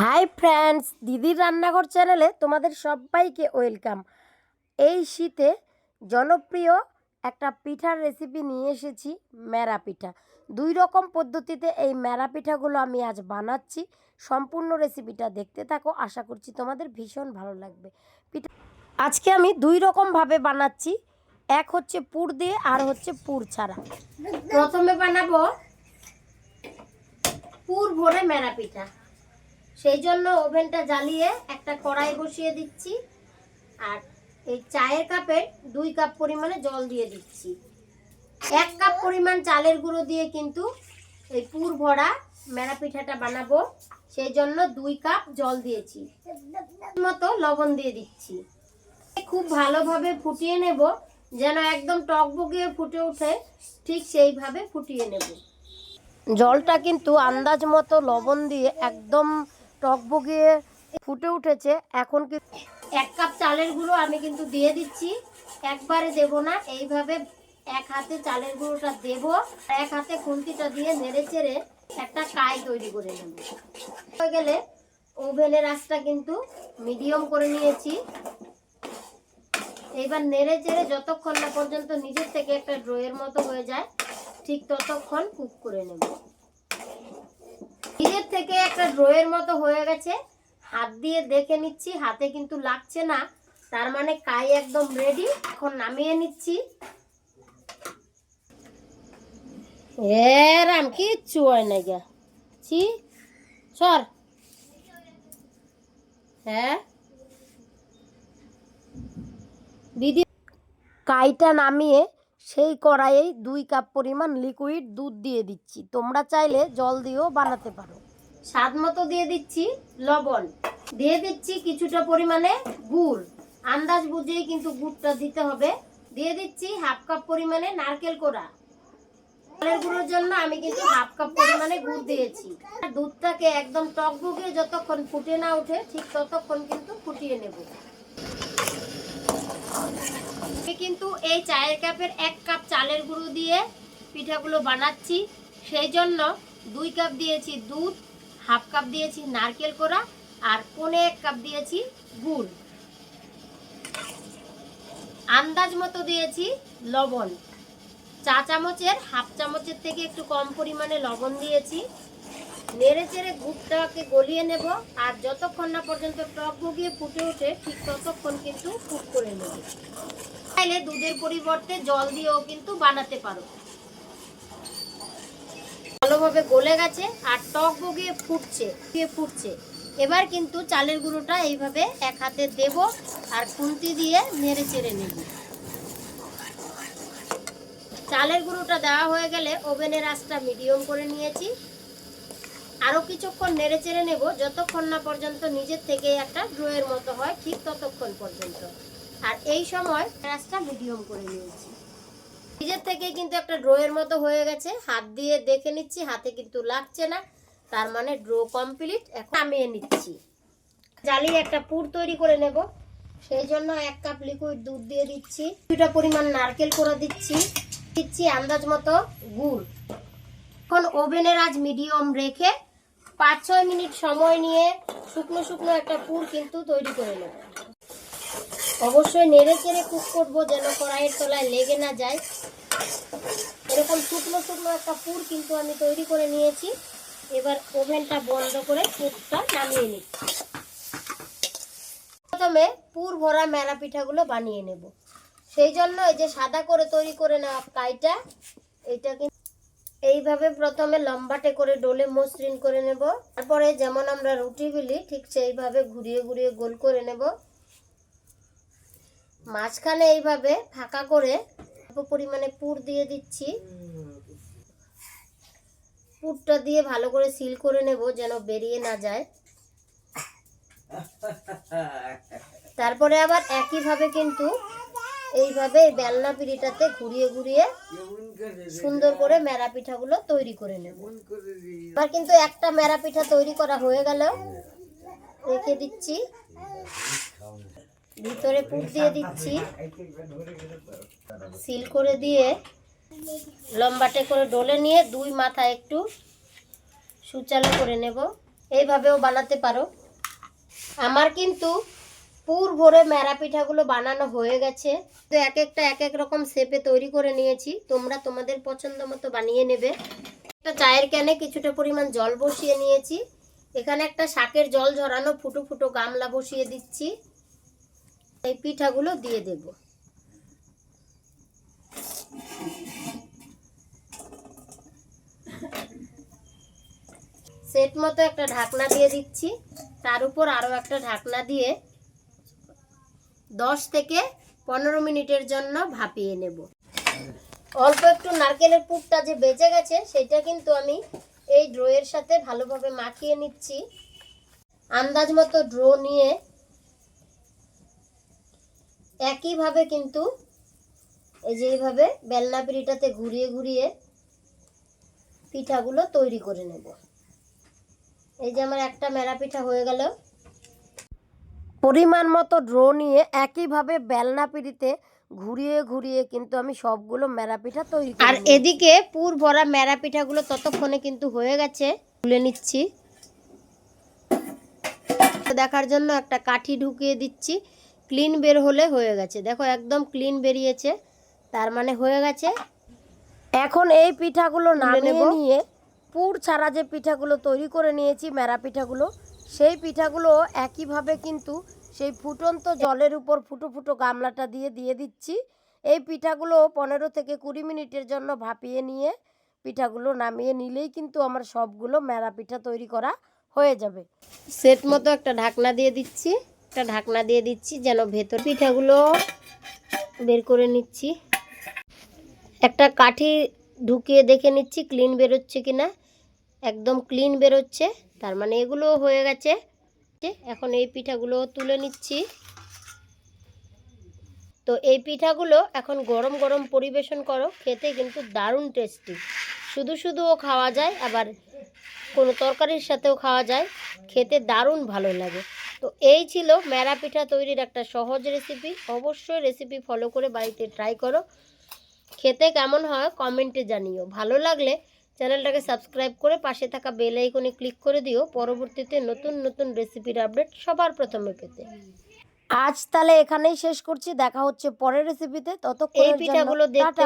Hi friends, দিদির রান্নাঘর চ্যানেলে তোমাদের সবাইকে ওয়েলকাম। এই শীতে জনপ্রিয় একটা পিঠার রেসিপি নিয়ে এসেছি ম্যারা পিঠা। দুই রকম পদ্ধতিতে এই ম্যারা পিঠাগুলো আমি আজ বানাচ্ছি। সম্পূর্ণ রেসিপিটা দেখতে থাকো, আশা করছি তোমাদের ভীষণ ভালো লাগবে। পিঠা আজকে আমি দুই রকমভাবে বানাচ্ছি। এক হচ্ছে পুর দিয়ে, আর হচ্ছে পুর ছাড়া। প্রথমে বানাবো পুর ভরে ম্যারা পিঠা। সেই জন্য ওভেনটা জ্বালিয়ে একটা কড়াই বসিয়ে দিচ্ছি। আর এই চায়ের কাপে দুই কাপ পরিমাণে জল দিয়ে দিচ্ছি। এক কাপ পরিমাণ চালের গুঁড়ো দিয়ে কিন্তু এই পুর ভরা মেরা পিঠাটা বানাবো। সেই জন্য দুই কাপ জল দিয়েছি। মতো লবণ দিয়ে দিচ্ছি। খুব ভালোভাবে ফুটিয়ে নেব, যেন একদম টক টকবগিয়ে ফুটে ওঠে, ঠিক সেইভাবে ফুটিয়ে নেব। জলটা কিন্তু আন্দাজ মতো লবণ দিয়ে একদম টকবগিয়ে ফুটে উঠেছে। এখন কি এক কাপ চালের গুঁড়ো আমি কিন্তু দিয়ে দিচ্ছি। একবারে দেব না, এইভাবে এক হাতে চালের গুঁড়োটা দেব। এক হাতে খুন্তিটা দিয়ে নেড়ে চেড়ে একটা কাই তৈরি করে নেব। হয়ে গেলে ওভেনের আঁচটা কিন্তু মিডিয়াম করে নিয়েছি। এইবার নেড়ে চেড়ে যতক্ষণ না পর্যন্ত নিজের থেকে একটা ড্রয়ের মতো হয়ে যায়, ঠিক ততক্ষণ কুক করে নেব। ড্রয়ের মতো হয়ে গেছে। হাত দিয়ে দেখে নিচ্ছি, হাতে কিন্তু লাগছে না। তার মানে কাই একদম রেডি এখন নামিয়ে নিচ্ছি। এ রাম, কিচ্ছু হয় না গা ছি, সর। হ্যাঁ? দিদি, কাইটা নামিয়ে সেই কড়াইয়ে দুই কাপ পরিমাণ লিকুইড দুধ দিয়ে দিচ্ছি। তোমরা চাইলে জল দিয়েও বানাতে পারো। স্বাদ মতো দিয়ে দিচ্ছি লবণ। দিয়ে দিচ্ছি কিছুটা পরিমাণে গুড়। আন্দাজ বুঝেই কিন্তু গুড়টা দিতে হবে। দিয়ে দিচ্ছি হাফ কাপ পরিমাণে নারকেল কোড়া। চালের গুঁড়োর জন্য আমি কিন্তু হাফ কাপ পরিমাণে গুড় দিয়েছি। দুধটাকে একদম টক বুকিয়ে যতক্ষণ ফুটে না ওঠে, ঠিক ততক্ষণ কিন্তু ফুটিয়ে নেব। কিন্তু এই চায়ের কাপের এক কাপ চালের গুঁড়ো দিয়ে পিঠাগুলো বানাচ্ছি। সেই জন্য দুই কাপ দিয়েছি দুধ হাফ কাপ দিয়েছি নারকেল কোড়া আর পনে এক কাপ দিয়েছি গুড়। আন্দাজ মতো দিয়েছি লবণ। চা চামচের, হাফ চামচের থেকে একটু কম পরিমাণে লবণ দিয়েছি। নেড়ে চেড়ে গুড়টাকে গলিয়ে নেব আর যতক্ষণ না পর্যন্ত টক ভুগিয়ে ফুটে ওঠে, ঠিক ততক্ষণ কিন্তু কুক করে নেব। চাইলে দুধের পরিবর্তে জল দিয়েও কিন্তু বানাতে পারো। ভালোভাবে গলে গেছে আর টক বগিয়ে ফুটছে ফুটিয়ে ফুটছে। এবার কিন্তু চালের গুঁড়োটা এইভাবে এক হাতে দেব আর খুন্তি দিয়ে নেড়ে চেড়ে নেব। চালের গুঁড়োটা দেওয়া হয়ে গেলে ওভেনের আঁচটা মিডিয়াম করে নিয়েছি। আরও কিছুক্ষণ নেড়ে চেড়ে নেব, যতক্ষণ না পর্যন্ত নিজের থেকে একটা ড্রোয়ের মতো হয়, ঠিক ততক্ষণ পর্যন্ত। আর এই সময় গ্যাসটা মিডিয়াম করে নিয়েছি। নিজের থেকে কিন্তু একটা ড্রোয়ের মতো হয়ে গেছে। হাত দিয়ে দেখে নিচ্ছি, হাতে কিন্তু লাগছে না। তার মানে ড্রো কমপ্লিট। এখন নামিয়ে নিচ্ছি। জ্বালিয়ে একটা পুর তৈরি করে নেব। সেই জন্য এক কাপ লিকুইড দুধ দিয়ে দিচ্ছি। দুটা পরিমাণ নারকেল করে দিচ্ছি। দিচ্ছি আন্দাজ মতো গুড়। এখন ওভেনের আজ মিডিয়াম রেখে পাঁচ ছয় মিনিট সময় নিয়ে শুকনো শুকনো একটা পুর কিন্তু তৈরি করে নেব। অবশ্যই নেড়ে চেড়ে কুক করব যেন কড়াইয়ের তলায় লেগে না যায়। এরকম শুকনো শুকনো একটা পুর কিন্তু আমি তৈরি করে নিয়েছি। এবার ওভেনটা বন্ধ করে পুরটা নামিয়ে নিচ্ছি প্রথমে পুর ভরা মেলা পিঠাগুলো বানিয়ে নেব। সেই জন্য এই যে সাদা করে তৈরি করে নেওয়া কাইটা এইটা কিন্তু এইভাবে প্রথমে লম্বাটে করে ডোলে মসৃণ করে নেব। তারপরে যেমন আমরা রুটি বেলি ঠিক সেইভাবে ঘুরিয়ে ঘুরিয়ে গোল করে নেব। মাঝখানে এইভাবে ফাঁকা করে অল্প পরিমাণে পুর দিয়ে দিচ্ছি। পুরটা দিয়ে ভালো করে সিল করে নেব যেন বেরিয়ে না যায়। তারপরে আবার একইভাবে কিন্তু এইভাবে এই বেলনা পিড়িটাতে ঘুরিয়ে ঘুরিয়ে সুন্দর করে মেরা পিঠাগুলো তৈরি করে নেব। এবার কিন্তু একটা মেরা পিঠা তৈরি করা হয়ে গেল। রেখে দিচ্ছি। ভিতরে পুর দিয়ে দিচ্ছি। সিল করে দিয়ে লম্বাটে করে ডলে নিয়ে দুই মাথা একটু সুচালো করে নেব। এইভাবেও বানাতে পারো। আমার কিন্তু পুর ভরে মেরা পিঠাগুলো বানানো হয়ে গেছে। তো এক একটা এক এক রকম শেপে তৈরি করে নিয়েছি। তোমরা তোমাদের পছন্দ মতো বানিয়ে নেবে। একটা চায়ের ক্যানে কিছুটা পরিমাণ জল বসিয়ে নিয়েছি। এখানে একটা শাকের জল ঝরানো ফুটো ফুটো গামলা বসিয়ে দিচ্ছি। এই পিঠাগুলো দিয়ে দেব। সেট মতো একটা ঢাকনা দিয়ে দিচ্ছি। তার উপর আরও একটা ঢাকনা দিয়ে দশ থেকে পনেরো মিনিটের জন্য ভাপিয়ে নেব। অল্প একটু নারকেলের পুরটা যে বেঁচে গেছে, সেটা কিন্তু আমি এই ড্রোয়ের সাথে ভালোভাবে মাখিয়ে নিচ্ছি। আন্দাজ মতো ড্রো নিয়ে একইভাবে কিন্তু এই যে এইভাবে বেলনা পিড়িটাতে ঘুরিয়ে ঘুরিয়ে পিঠাগুলো তৈরি করে নেব। এই যে আমার একটা মেরা পিঠা হয়ে গেল। পরিমাণ মতো ড্রো নিয়ে একইভাবে বেলনা পিড়িতে ঘুরিয়ে ঘুরিয়ে কিন্তু আমি সবগুলো মেরা পিঠা তৈরি আর এদিকে পুর ভরা মেরা পিঠাগুলো ততক্ষণে কিন্তু হয়ে গেছে। তুলে নিচ্ছি। দেখার জন্য একটা কাঠি ঢুকিয়ে দিচ্ছি। ক্লিন বের হলে হয়ে গেছে। দেখো একদম ক্লিন বেরিয়েছে তার মানে হয়ে গেছে। এখন এই পিঠাগুলো নামিয়ে নিয়ে পুর ছাড়া যে পিঠাগুলো তৈরি করে নিয়েছি মেরা পিঠাগুলো সেই পিঠাগুলো একইভাবে কিন্তু সেই ফুটন্ত জলের উপর ফুটো ফুটো গামলাটা দিয়ে দিয়ে দিচ্ছি। এই পিঠাগুলো পনেরো থেকে কুড়ি মিনিটের জন্য ভাপিয়ে নিয়ে পিঠাগুলো নামিয়ে নিলেই কিন্তু আমার সবগুলো মেরা পিঠা তৈরি করা হয়ে যাবে। সেট মতো একটা ঢাকনা দিয়ে দিচ্ছি। একটা ঢাকনা দিয়ে দিচ্ছি, যেন ভেতর পিঠাগুলো বের করে নিচ্ছি। একটা কাঠি ঢুকিয়ে দেখে নিচ্ছি ক্লিন বেরোচ্ছে কি না একদম ক্লিন বেরোচ্ছে, তার মানে এগুলো হয়ে গেছে। এখন এই পিঠাগুলো তুলে নিচ্ছি। তো এই পিঠাগুলো এখন গরম গরম পরিবেশন করো, খেতে কিন্তু দারুণ টেস্টি শুধু শুধুও খাওয়া যায়, আবার কোনো তরকারির সাথেও খাওয়া যায়, খেতে দারুণ ভালো লাগে। তো এই ছিল মেরা পিঠা তৈরির একটা সহজ রেসিপি অবশ্যই রেসিপি ফলো করে বাড়িতে ট্রাই করো। খেতে কেমন হয় কমেন্টে জানিও। ভালো লাগলে চ্যানেলটাকে সাবস্ক্রাইব করে পাশে থাকা বেল আইকনে ক্লিক করে দিও। পরবর্তীতে নতুন নতুন রেসিপির আপডেট সবার প্রথমে পেতে। আজ তাহলে এখানেই শেষ করছি। দেখা হচ্ছে পরের রেসিপিতে ততক্ষণ এই পিঠাগুলো দেখতে